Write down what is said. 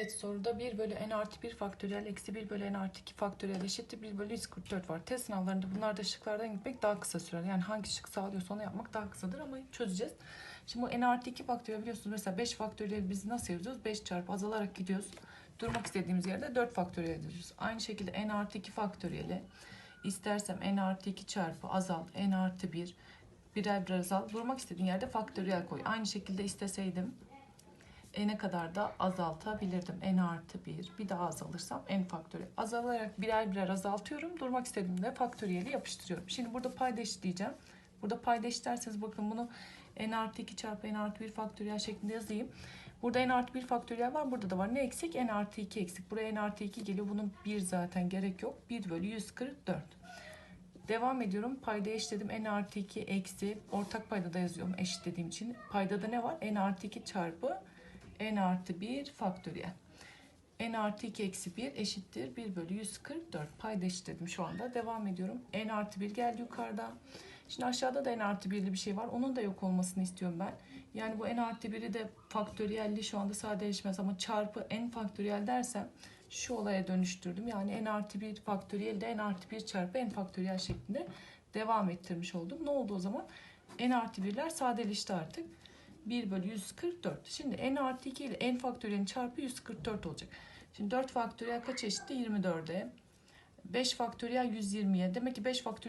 Evet soruda 1 bölü n artı 1 faktöriyel eksi 1 bölü n artı 2 faktöriyel eşittir 1 bölü 144 var. Test sınavlarında bunlarda şıklardan gitmek daha kısa sürer. Yani hangi şık sağlıyorsa onu yapmak daha kısadır ama çözeceğiz. Şimdi bu n artı 2 faktöriyel biliyorsunuz mesela 5 faktöriyel biz nasıl yazıyoruz? 5 çarpı azalarak gidiyoruz. Durmak istediğimiz yerde 4 faktöriyel yazıyoruz. Aynı şekilde n artı 2 faktöriyeli istersem n artı 2 çarpı azal n artı 1 birer birer azal. Durmak istediğin yerde faktöriyel koy. Aynı şekilde isteseydim n'e kadar da azaltabilirdim. n artı 1 bir daha azalırsam n faktöriyel. Azalarak birer birer azaltıyorum. Durmak istediğimde faktöriyeli yapıştırıyorum. Şimdi burada payda eşitleyeceğim. Burada payda eşitlerseniz bakın bunu n artı 2 çarpı n artı 1 faktöriyel şeklinde yazayım. Burada n artı 1 faktöriyel var. Burada da var. Ne eksik? n artı 2 eksik. Buraya n artı 2 geliyor. Bunun 1 zaten gerek yok. 1 bölü 144. Devam ediyorum. Payda eşitledim. n artı 2 eksi. Ortak payda da yazıyorum eşitlediğim için. Paydada ne var? n artı 2 çarpı n artı 1 faktöriyel. n artı 2 eksi 1 eşittir 1 bölü 144. Payda eşitledim şu anda. Devam ediyorum. n artı 1 geldi yukarıda. Şimdi aşağıda da n artı 1'li bir şey var. Onun da yok olmasını istiyorum ben. Yani bu n artı 1'i de faktöriyelli şu anda sadeleşmez ama çarpı n faktöriyel dersem şu olaya dönüştürdüm. Yani n artı 1 faktöriyel de n artı 1 çarpı n faktöriyel şeklinde devam ettirmiş oldum. Ne oldu o zaman? n artı 1'ler sadeleşti artık. 1 bölü 144. Şimdi n artı 2 ile n faktöriyelin çarpı 144 olacak. Şimdi 4 faktöriyel kaç eşitti? 24'e. 5 faktöriyel 120'ye. Demek ki 5 faktöriyel